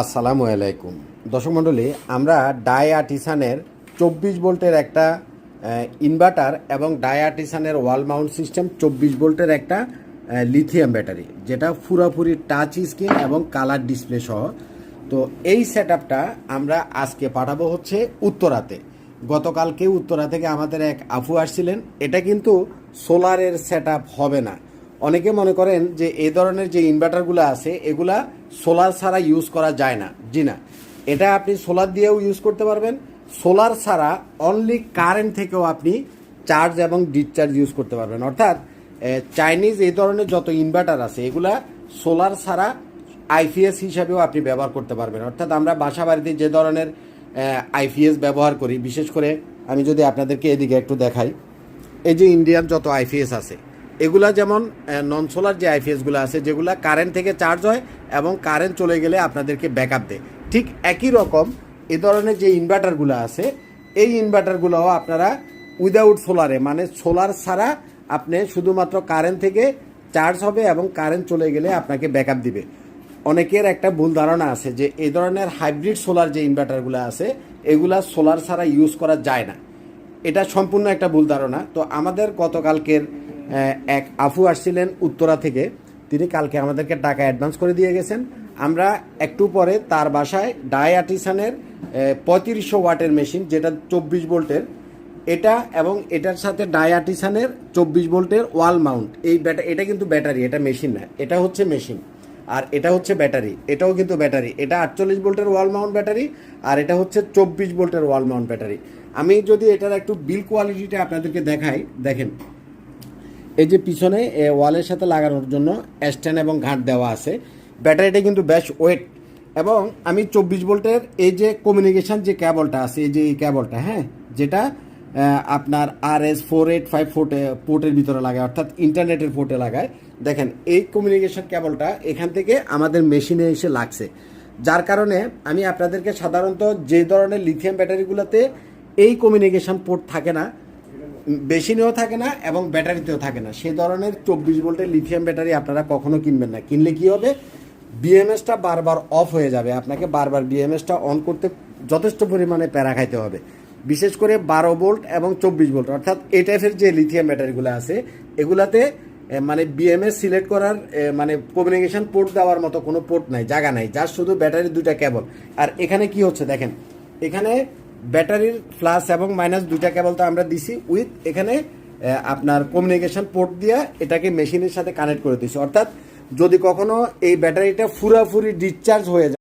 আসসালামু আলাইকুম। দর্শক মণ্ডলী, আমরা ডায়াটিসানের চব্বিশ ভোল্টের একটা ইনভার্টার এবং ডায়াটিসানের ওয়াল মাউন্ট সিস্টেম চব্বিশ ভোল্টের একটা লিথিয়াম ব্যাটারি যেটা পুরাপুরি টাচ স্ক্রিন এবং কালার ডিসপ্লে সহ। তো এই সেট আমরা আজকে পাঠাবো হচ্ছে উত্তরাতে। গতকালকে উত্তরা থেকে আমাদের এক আফু আসছিলেন। এটা কিন্তু সোলারের সেট হবে না। অনেকে মনে করেন যে এই ধরনের যে ইনভার্টারগুলো আছে, এগুলা সোলার ছাড়া ইউজ করা যায় না। জি না। এটা আপনি সোলার দিয়েও ইউজ করতে পারবেন। সোলার ছাড়া অনলি কারেন্ট থেকেও আপনি চার্জ এবং ডিসচার্জ ইউজ করতে পারবেন। অর্থাৎ চাইনিজ এই ধরনের যত ইনভার্টার আছে, এগুলা সোলার ছাড়া আইপিএস হিসাবেও আপনি ব্যবহার করতে পারবেন। অর্থাৎ, আমরা বাসা বাড়িতে যে ধরনের আইপিএস ব্যবহার করি, বিশেষ করে আমি যদি আপনাদেরকে এদিকে একটু দেখাই। এই যে ইন্ডিয়ান যত আইপিএস আছে এগুলা যেমন নন সোলার যে আইপিএসগুলো আছে, যেগুলা কারেন্ট থেকে চার্জ হয় এবং কারেন্ট চলে গেলে আপনাদেরকে ব্যাকআপ দেয়। ঠিক একই রকম এ ধরনের যে ইনভার্টারগুলো আছে, এই ইনভার্টারগুলোও আপনারা উইদাউট সোলারে মানে সোলার ছাড়া আপনি শুধুমাত্র কারেন্ট থেকে চার্জ হবে এবং কারেন্ট চলে গেলে আপনাকে ব্যাকআপ দিবে। অনেকের একটা ভুল ধারণা আছে যে এই ধরনের হাইব্রিড সোলার যে ইনভার্টারগুলো আছে, এগুলা সোলার ছাড়া ইউজ করা যায় না। এটা সম্পূর্ণ একটা ভুল ধারণা। তো আমাদের গতকালকের এক আফু আসছিলেন উত্তরা থেকে। তিনি কালকে আমাদেরকে টাকা অ্যাডভান্স করে দিয়ে গেছেন। আমরা একটু পরে তার বাসায় ডাই আর্টিসানের পঁয়ত্রিশশো ওয়াটের মেশিন, যেটা চব্বিশ ভোল্টের। এটা এবং এটার সাথে ডাই আর্টিসানের চব্বিশ ভোল্টের ওয়াল মাউন্ট। এই ব্যাটা, এটা কিন্তু ব্যাটারি, এটা মেশিন না। এটা হচ্ছে মেশিন। আর এটা হচ্ছে ব্যাটারি, এটাও কিন্তু ব্যাটারি। এটা আটচল্লিশ ভোল্টের ওয়াল মাউন্ট ব্যাটারি আর এটা হচ্ছে চব্বিশ ভোল্টের ওয়াল মাউন্ট ব্যাটারি। আমি যদি এটার একটু বিল কোয়ালিটিটা আপনাদেরকে দেখাই, দেখেন। এই যে পিছনে ওয়ালের সাথে লাগানোর জন্য স্ট্যান্ড এবং ঘাট দেওয়া আছে। ব্যাটারিটা কিন্তু বেশ ওয়েট। এবং আমি চব্বিশ ভোল্টের এই যে কমিউনিকেশন যে ক্যাবলটা আছে, এই যে এই ক্যাবলটা হ্যাঁ যেটা আপনার R S four eight five ফোর্টে পোর্টের ভিতরে লাগায়, অর্থাৎ ইন্টারনেটের পোর্টে লাগায়। দেখেন, এই কমিউনিকেশন ক্যাবলটা এখান থেকে আমাদের মেশিনে এসে লাগছে। যার কারণে আমি আপনাদেরকে সাধারণত যে ধরনের লিথিয়াম ব্যাটারিগুলোতে এই কমিউনিকেশন পোর্ট থাকে না বেশিনেও থাকে না এবং ব্যাটারিতেও থাকে না। সে ধরনের চব্বিশ ভোল্টের লিথিয়াম ব্যাটারি আপনারা কখনো কিনবেন না। কিনলে কি হবে? বিএমএসটা বারবার অফ হয়ে যাবে। আপনাকে বারবার বিএমএসটা অন করতে যথেষ্ট পরিমাণে প্যারা খাইতে হবে। বিশেষ করে বারো ভোল্ট এবং চব্বিশ ভোল্ট। অর্থাৎ এই টাইপের যে লিথিয়াম ব্যাটারিগুলো আছে, এগুলাতে মানে বিএমএস সিলেক্ট করার মানে কমিউনিকেশন পোর্ট দেওয়ার মতো কোনো পোর্ট নাই, জায়গা নাই। যার শুধু ব্যাটারি দুটা কেবল আর এখানে কি হচ্ছে দেখেন? এখানে ব্যাটারির প্লাস এবং মাইনাস দুইটা কেবল তো আমরা দিছি উইথ এখানে আপনার কমিউনিকেশন পোর্ট দিয়ে এটাকে মেশিনের সাথে কানেক্ট করে দিছি। অর্থাৎ যদি কখনো এই ব্যাটারিটা ফুরাফুরি ডিসচার্জ হয়ে যায়